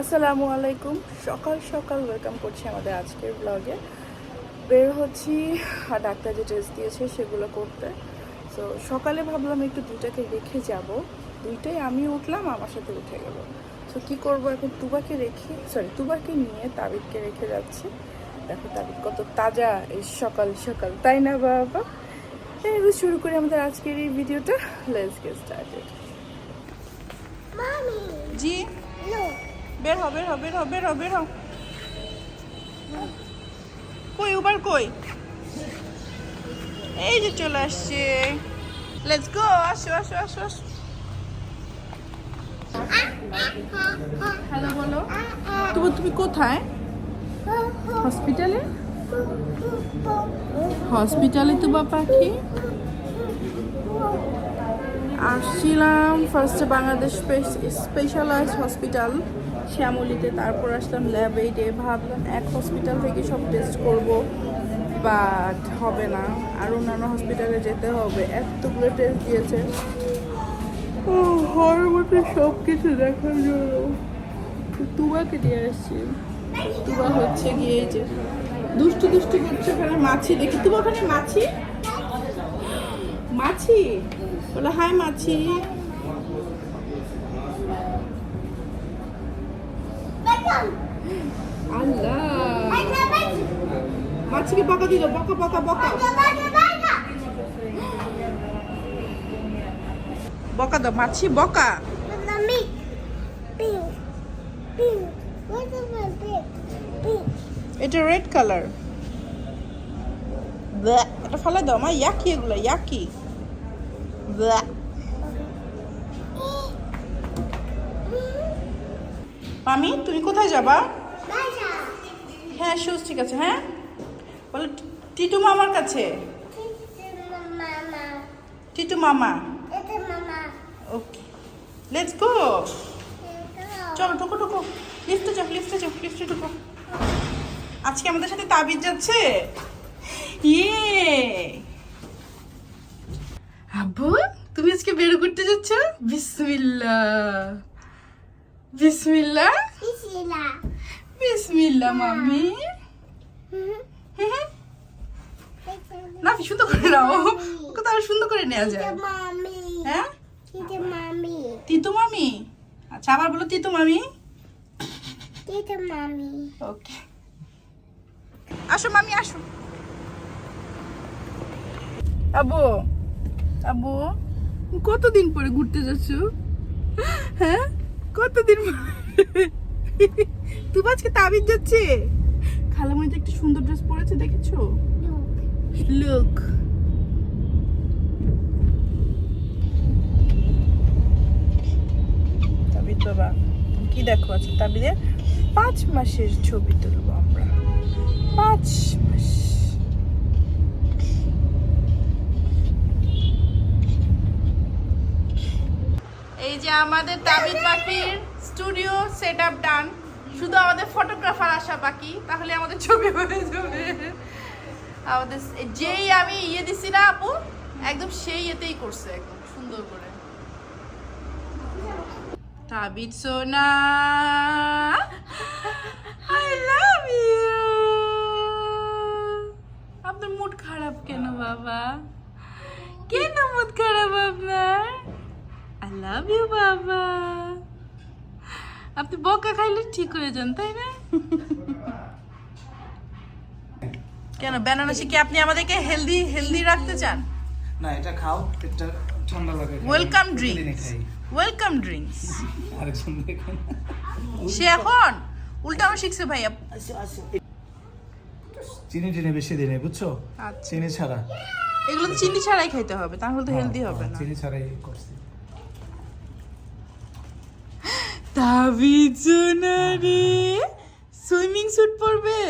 আসসালামু আলাইকুম। সকাল সকাল ওয়েলকাম করছি আমাদের আজকের ব্লগে বের হচ্ছি আর ডাক্তার যে টেস্ট দিয়েছে সেগুলো করতে। তো সকালে ভাবলাম একটু দুটাকে রেখে যাব। দুইটাই আমি উঠলাম আমার সাথে উঠে গেল। তো কী করব এখন? তুবাকে রেখে সরি তুবাকে নিয়ে তাবিদকে রেখে যাচ্ছি। দেখো তাবিদ কত তাজা এই সকাল সকাল তাই না বাবা? এবার শুরু করি আমাদের আজকের এই ভিডিওটা লেটস গেট স্টার্টেড জি. বের হ বের হ বের হ বের হ বের হ কই উবার কই? এই যে চলে আসছে। লেটস গো আসো আসো আসো আসো। হ্যালো বলো। তুমি তুমি কোথায়? হসপিটালে? হসপিটালে তো বা পাখি আসছিলাম ফার্স্টে বাংলাদেশ স্পেশালাইজ হসপিটাল শ্যামলিতে, তারপর আসলাম ল্যাব এইটে ভাবলাম এক হসপিটাল থেকে সব টেস্ট করব বাট হবে না। আর অন্যান্য হসপিটালে যেতে হবে। এতগুলো টেস্ট দিয়েছে। সব কিছু দেখার জন্য। তুবাকে দিয়ে আসছি। তুবা হচ্ছে গিয়ে যে দুষ্টু দুষ্টু করছে ওখানে মাছি দেখি। তুবা ওখানে মাছি? মাছি? বলে, হাই মাছি। আল্লাহ। মাছিকে বকা দিল? বকা বকা বকা। বকা দাও, মাছি, বকা. এটা রেড কালার এটা ফেলে দাও, মা, ইয়াকি এগুলো, ইয়াকি। মামি তুমি কোথায় যাবা? হ্যাঁ শুজ ঠিক আছে হ্যাঁ? বলো টিটু মামার কাছে. টিটু মামা। ওকে। লেটস গো চলো ঢুকো ঢুকো। লিফটে যাও লিফটে যাও লিফটে ঢুকো। আজকে আমাদের সাথে তাবিজ যাচ্ছে? ইয়ে আব্বু তুমি আজকে বের করতে যাচ্ছ বিসমিল্লা বিসমিল্লা Bismillah. বিসমিল্লা মামি না সুন্দর করে নাও। ওকে তো আরও সুন্দর করে নেওয়া যায়. হ্যাঁ. তিতু মামি আচ্ছা আবার বলো তিতু মামি Tita mommy. ওকে। আসো মামি আসো। আবু আবু কতদিন পরে ঘুরতে যাচ্ছ? হ্যাঁ? কতদিন? তুমি আজকে তাবিজ যাচ্ছে খালামণিতে একটা সুন্দর ড্রেস পরেছে, দেখেছ. লুক তাবিদ বাবা, কি দেখো আছে তাবিদে পাঁচ মাসের ছবি তুলবো আমরা পাঁচ মাস এই যে আমাদের তাবিদ পাখির স্টুডিও সেট আপ ডান শুধু আমাদের ফটোগ্রাফার আসা বাকি, তাহলে আমাদের ছবি হয়ে যাবে। আমাদের যেই আমি ইয়ে দিছি না আপু, একদম সেই ইয়েতেই করছে একদম, সুন্দর করে। তাবিদ সোনা আই লাভ ইউ আপনার মুড খারাপ কেন বাবা? কেন মুড খারাপ আপনার? লাভ ইউ বাবা আপনি বকা খাইলে ঠিক হয়ে যান তাই না? কেন বেনারসি কি আপনি আমাদেরকে হেলদি হেলদি রাখতে চান? না এটা খাও এটা ঠান্ডা লাগে। Welcome drinks. ওয়েলকাম ড্রিঙ্কস আরেকজন দেখুন। সে এখন উল্টানো শিখছে ভাইয়া। চিনি টিনি বেশি দিনে বুঝছ? আচ্ছা। চিনি ছাড়া। এগুলো তো চিনি ছাড়াই খাইতে হবে তাহলে তো হেলদি হ্যাঁ, হবে হ্যাঁ, না। চিনি ছাড়াই করছি। তাবিজনারে সুইমিং স্যুট পরবে।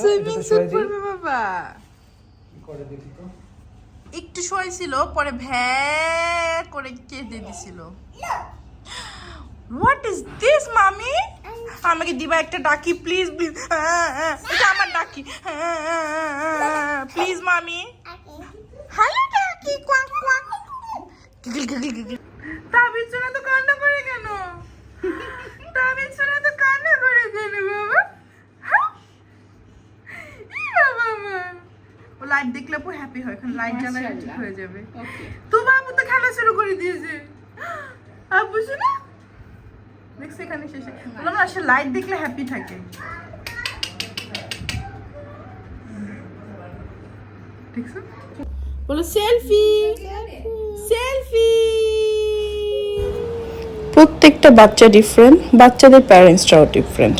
সুইমিং স্যুট পরবে বাবা। একটু শোয়াইছিল পরে ভ্যা করে কেঁদে দিছিল। হোয়াট ইজ দিস মামি? আমাকে দিবা একটা ডাকি প্লিজ প্লিজ এটা আমার ডাকি। প্লিজ মামি। হ্যালো ডাকি কোয়াক কোয়াক তাবিজ সোনা তো কান্না করে কেন? তাবিজ সোনা লাইট হ্যাঁ? দেখলে হ্যাপি শুরু করে দিয়েছে। আব্বু এখানে শেষে বললাম না লাইট দেখলে হ্যাপি থাকে। দেখছ? সেলফি সেলফি প্রত্যেকটা বাচ্চা ডিফারেন্ট বাচ্চাদের প্যারেন্টসটাও ডিফারেন্ট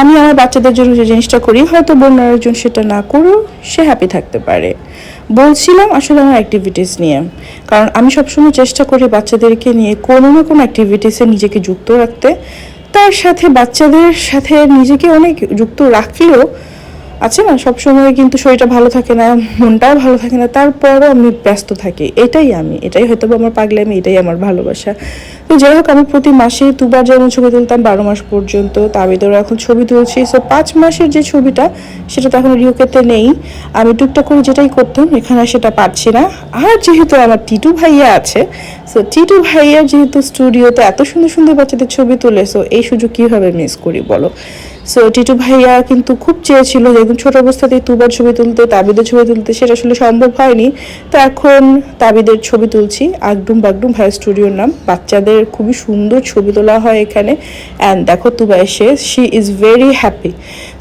আমি আমার বাচ্চাদের জন্য যে জিনিসটা করি, হয়তো বন্য একজন সেটা না করেও সে হ্যাপি থাকতে পারে। বলছিলাম আসলে আমার অ্যাক্টিভিটিস নিয়ে। কারণ আমি সবসময় চেষ্টা করি বাচ্চাদেরকে নিয়ে কোনো না কোনো অ্যাক্টিভিটিসে নিজেকে যুক্ত রাখতে। তার সাথে বাচ্চাদের সাথে নিজেকে অনেক যুক্ত রাখলেও আছে না, সবসময় কিন্তু শরীরটা ভালো থাকে না, মনটাও ভালো থাকে না, তারপরও আমি ব্যস্ত থাকি। এটাই আমি, এটাই হয়তো আমার পাগলে আমি এটাই আমার ভালোবাসা। তো যাই হোক, আমি প্রতি মাসে দুবার যেমন ছবি তুলতাম, বারো মাস পর্যন্ত তাবিদেরও এখন ছবি তুলছি। সো পাঁচ মাসের যে ছবিটা, সেটা তো এখন রিওকেতে নেই। আমি টুকটাক করে যেটাই করতাম, এখানে সেটা পাচ্ছি না। আর যেহেতু আমার টিটু ভাইয়া আছে সো টিটু ভাইয়া যেহেতু স্টুডিওতে এত সুন্দর সুন্দর বাচ্চাদের ছবি তুলে সো এই সুযোগ কীভাবে মিস করি বলো? সো টিটু ভাইয়া কিন্তু খুব চেয়েছিল যে একদম ছোটো অবস্থাতেই তুবার ছবি তুলতে, তাবিদের ছবি তুলতে, সেটা আসলে সম্ভব হয়নি। তো এখন তাবিদের ছবি তুলছি আগডুম বাগডুম ভাইয়া স্টুডিওর নাম। বাচ্চাদের খুবই সুন্দর ছবি তোলা হয় এখানে। অ্যান্ড দেখো, তুবা এসে she is very happy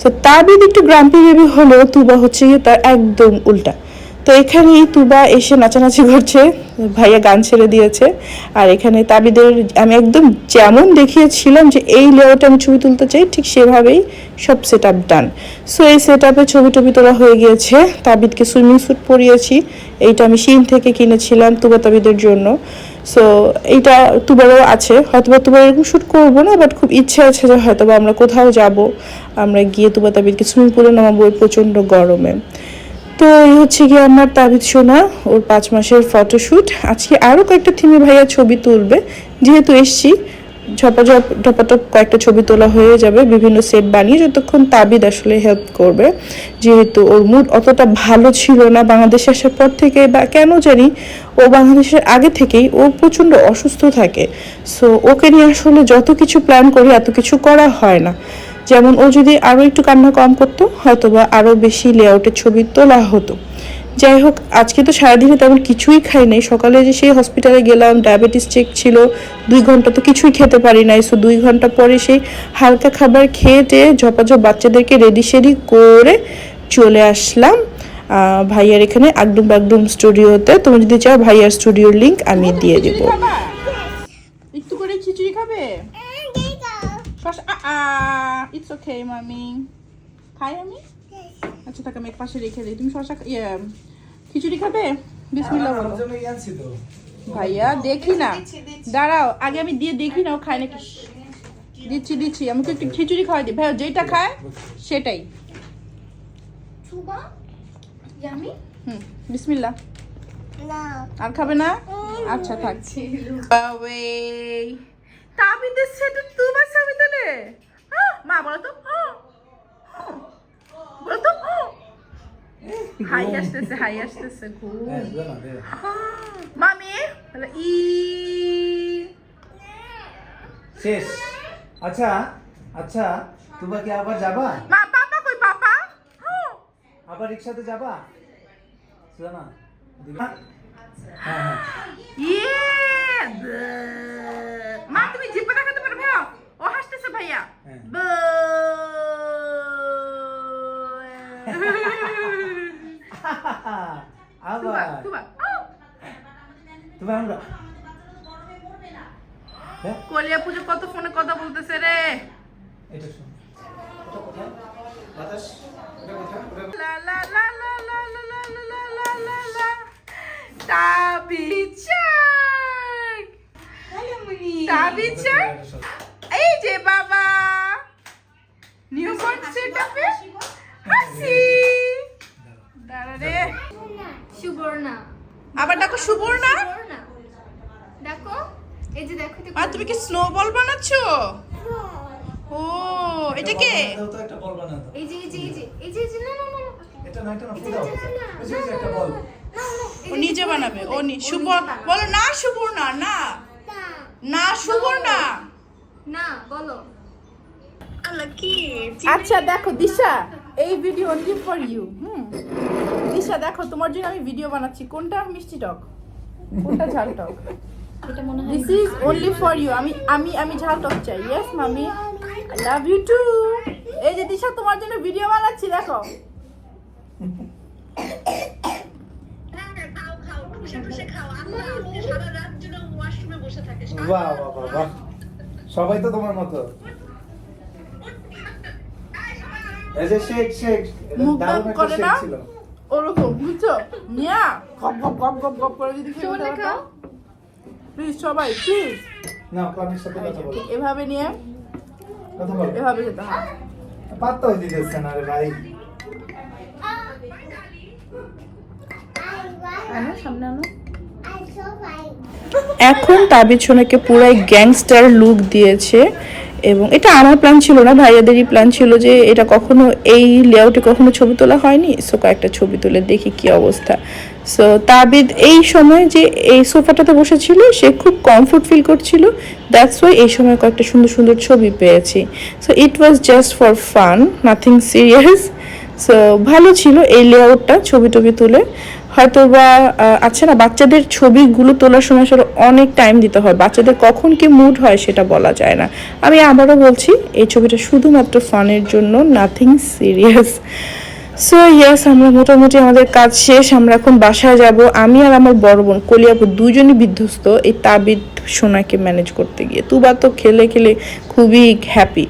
so Tabid একটু গ্রাম্পি বেবি হলেও তুবা হচ্ছে গিয়ে তার একদম উল্টা। তো এখানেই তুবা এসে নাচানাচি করছে, ভাইয়া গান ছেড়ে দিয়েছে। আর এখানে তাবিদের, আমি একদম যেমন দেখিয়েছিলাম যে এই লেয়ারটা আমি ছবি তুলতে চাই, ঠিক সেভাবেই সব সেট আপ ডান সো এই সেট আপে ছবি টবি তোলা হয়ে গিয়েছে। তাবিদকে সুইমিং স্যুট পরিয়েছি। এইটা আমি শিন থেকে কিনেছিলাম তুবা তাবিদের জন্য। সো এইটা তুবারও আছে। হয়তো বা তুবার এরকম শ্যুট করব না বাট খুব ইচ্ছে আছে যে হয়তো বা আমরা কোথাও যাব। আমরা গিয়ে তুবা তাবিদকে সুইমিং পুলে নামাবো প্রচণ্ড গরমে। তো এই হচ্ছে গিয়ে আমার তাবিদ সোনা, ওর পাঁচ মাসের ফটোশ্যুট আজকে আরও কয়েকটা থিমে ভাইয়া ছবি তুলবে। যেহেতু এসছি ঝপাঝপ টপাটপ কয়েকটা ছবি তোলা হয়ে যাবে, বিভিন্ন সেট বানিয়ে যতক্ষণ তাবিদ আসলে হেল্প করবে। যেহেতু ওর মুড অতটা ভালো ছিল না বাংলাদেশে আসার পর থেকে, বা কেন জানি ও বাংলাদেশের আগে থেকেই ও প্রচণ্ড অসুস্থ থাকে। সো ওকে নিয়ে আসলে যত কিছু প্ল্যান করি, এত কিছু করা হয় না। যেমন ও যদি আরও একটু কান্না কম করতো হয়তো বা আরও বেশি লেআউটের ছবি তোলা হতো। যাই হোক, আজকে তো সারাদিনে তেমন কিছুই খাই নাই। সকালে যে সেই হসপিটালে গেলাম ডায়াবেটিস চেক ছিল, দুই ঘণ্টা তো কিছুই খেতে পারি নাই। সো দুই ঘণ্টা পরে সেই হালকা খাবার খেয়ে টেয়ে ঝপাঝপ বাচ্চাদেরকে রেডি সেডি করে চলে আসলাম। ভাইয়ার এখানে আগডুম বাগডুম স্টুডিওতে তুমি যদি চাও, ভাইয়ার স্টুডিওর লিঙ্ক আমি দিয়ে দিব একটু করে খিচুড়ি খাবে শশা ইটস ওকে মামি খাই আমি আচ্ছা তাকে আমি এক পাশে রেখে দিই। তুমি শশা ইয়ে খিচুড়ি খাবে? বিসমিল্লাহ বলো। আনছি তো। ভাইয়া দেখি না। দাঁড়াও আগে আমি দিয়ে দেখি না ও খায় নাকি। দিচ্ছি দিচ্ছি আমাকে একটু খিচুড়ি খাওয়াই দিই। ভাইয়া যেটা খায় সেটাই। হুম বিসমিল্লাহ। না। আর খাবে না? আচ্ছা থাকছি তাবিদের সেটা ছবি তোলে আহ, মা বলো তো বলো তো। হাই আসতেছে হাই আসতেছে খুব হ্যাঁ। মামি ই। শেষ। আচ্ছা আচ্ছা তোমরা কি আবার যাবা? মা পাপা কই পাপা? আহ, আবার রিক্সাতে যাবা? শোনা দিবা? হ্যাঁ হ্যাঁ। এবার আমরা কলিয়া পুজো কত ফোনে কথা বলতেছে রে এটা শুন এই যে বাবা নিউ বর্ন সেট আপে হাসি দাঁড়া রে সুবর্ণা আবার ডাকো সুবর্ণা এই যে দেখো আর তুমি কি স্নোবল বানাচ্ছো? ও এটা কে? দাও তো একটা বল বানা দাও। এই যে এই যে এই যে এই যে না না না না। এটা না এটা না ফুটাও ওই যে যে একটা বল না, না, এই ও নিজে বানাবে। ও নি বানাবে। বলো না সুবর্ণা না। না। সুবর্ণা। না বলো। আচ্ছা দেখো দিশা এই video only for you hmm? Disha দেখো তোমার জন্য আমি ভিডিও বানাচ্ছি। কোনটা মিষ্টি টক? কোনটা ঝাল টক? এটা মনে হয় this is only for you আমি আমি আমি ঝাল টক চাই। ইয়েস মামি আই লাভ ইউ টু এই যে দিশা তোমার জন্য ভিডিও বানাচ্ছি দেখো। বাহ বাহ বাহ সবাই তো তোমার মতো। এই যে শেক শেক মুখ দারুণ বাঁক একটা করে শেক না? ছিল। ওরকম বুঝছ? মিয়া গপ গপ গপ গপ গপ করে যদি খেয়ে খাও প্লিজ সবাই প্লিজ না প্রাণীর সাথে কথা বলো এভাবে নিয়ে কথা বলো। এভাবে খেতে হয় পাত্তাও দিতেছে না রে ভাই। আনো সামনে আনো. এখন তাবিজ সোনাকে পুরাই গ্যাংস্টার লুক দিয়েছে এবং এটা আমার প্ল্যান ছিল না ভাইয়াদেরই প্ল্যান ছিল যে এটা কখনো এই লেআউটে কখনো ছবি তোলা হয়নি। সো কয়েকটা ছবি তুলে দেখি কি অবস্থা। সো তাবিদ এই সময় যে এই সোফাটাতে বসেছিল, সে খুব কমফোর্ট ফিল করছিল। দ্যাটস ওয়াই এই সময় কয়েকটা সুন্দর সুন্দর ছবি পেয়েছি। So it was just for fun nothing serious so ভালো ছিল এই লেআউটটা ছবি টবি তুলে। হয়তো বা আচ্ছা না, বাচ্চাদের ছবিগুলো তোলার সময় আসলে অনেক টাইম দিতে হয়। বাচ্চাদের কখন কি মুড হয় সেটা বলা যায় না। আমি আবারও বলছি, এই ছবিটা শুধুমাত্র ফানের জন্য নাথিং সিরিয়াস সো ইয়েস আমরা মোটামুটি আমাদের কাজ শেষ, আমরা এখন বাসায় যাব। আমি আর আমার বড় বোন কলিয়াপুর দুজনই বিধ্বস্ত এই তাবিদ সোনাকে ম্যানেজ করতে গিয়ে। তুবা তো খেলে খেলে খুবই হ্যাপি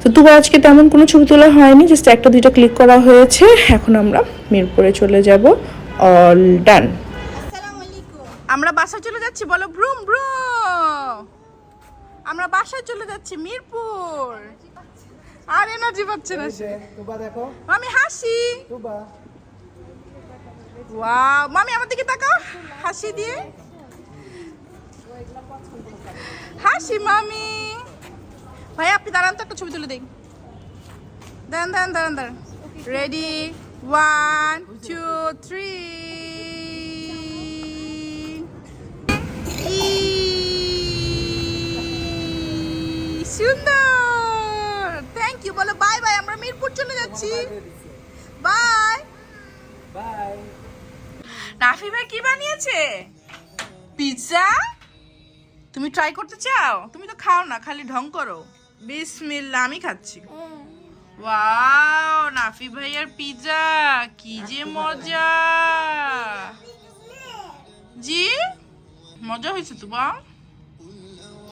তো তুবা আজকে তেমন কোনো ছবি তোলা হয়নি জাস্ট একটা দুইটা ক্লিক করা হয়েছে। এখন আমরা মিরপুরে চলে যাব। অল ডান আমরা বাসায় চলে যাচ্ছি, বলো, ব্রুম ব্রুম। আমরা বাসায় চলে যাচ্ছি মিরপুর। আর এনার্জি পাচ্ছে না। যে তুবা দেখো। আমি হাসি। তুবা। ওয়াও মামি আমার দিকে তাকাও। হাসি দিয়ে। হাসি মামি। ভাই আপনি দাঁড়ান তো একটা ছবি তুলে দিন দাঁড়ান দাঁড়ান দাঁড়ান দাঁড়ান। রেডি ওয়ান টু থ্রি সুন্দর। বলো বাই বাই আমরা মিরপুর চলে যাচ্ছি। বাই। বাই। রাফি ভাই কি বানিয়েছে? পিৎজা? তুমি ট্রাই করতে চাও? তুমি তো খাও না খালি ঢং করো। বিসমিল্লা আমি খাচ্ছি। ওয়াও নাফি ভাইয়ার পিৎজা কি যে মজা। জি মজা হয়েছে তো বা